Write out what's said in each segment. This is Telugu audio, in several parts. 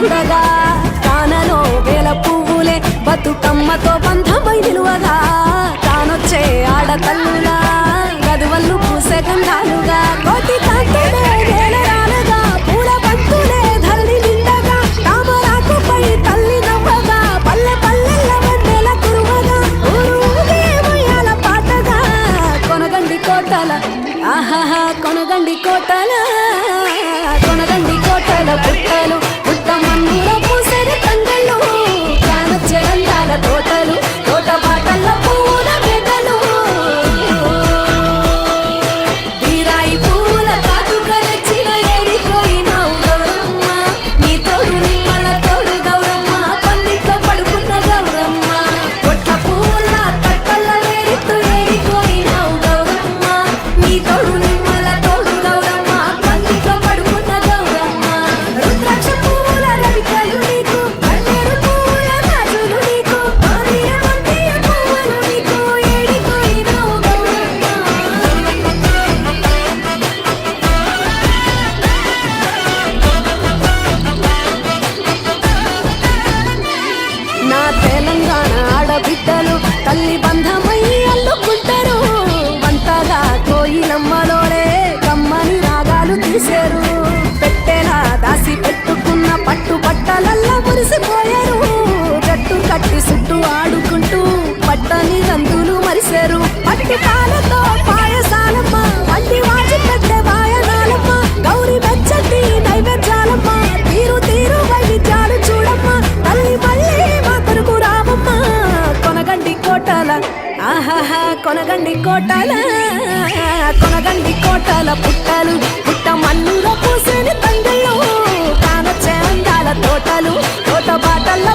ఉండగా కానలో వేల పువ్వులే బతుకమ్మతో బంధమై నిలువగా తానొచ్చే ఆడతల్లి తెలంగాణ ఆడబిడ్డలు తల్లి బంధమై కొనగండి కోటాల కొనగండి కోటాల పుట్టాలు. పుట్ట మన్నులో పూసేని తండ్రులు కానొచ్చే అందాల తోటలు. తోట బాటల్లో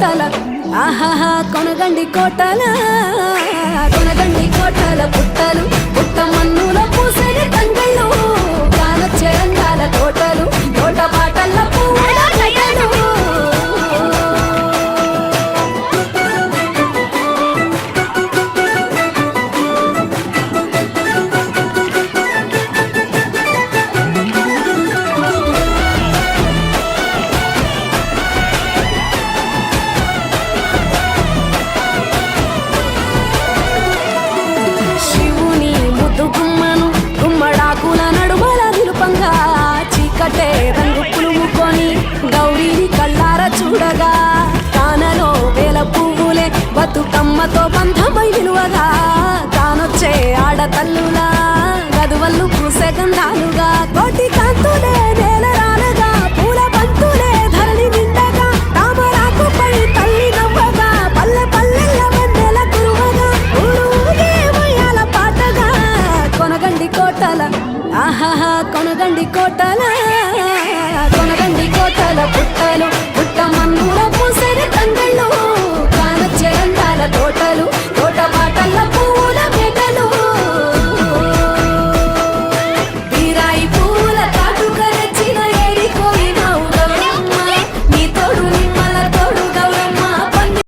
కోటల. ఆహా కొనగండి కోటల. కొనగండి కోటల పుట్టలు. పుట్టమన్నుల పూసని కంగళ్ళు. చూడగా తానలో వేల పువ్వులే బతుకమ్మతో బంధమై విలువగా తానొచ్చే ఆడతల్లులా గదువల్లు పూసే గంధాలుగా. కోటి కాంతులే నేల రానగా పూల పంతులే ధరణి నిండగా. తామరాకుపై తల్లి నవ్వగా పల్లె పల్లెల వెన్నెల కురువగా. ఊరూరే పాటగా కొనగండి కోటల ఆహాహా కొనగండి కోటల కొనగండి కోటల పుట్టలు. నూల పూసరి తోటలు.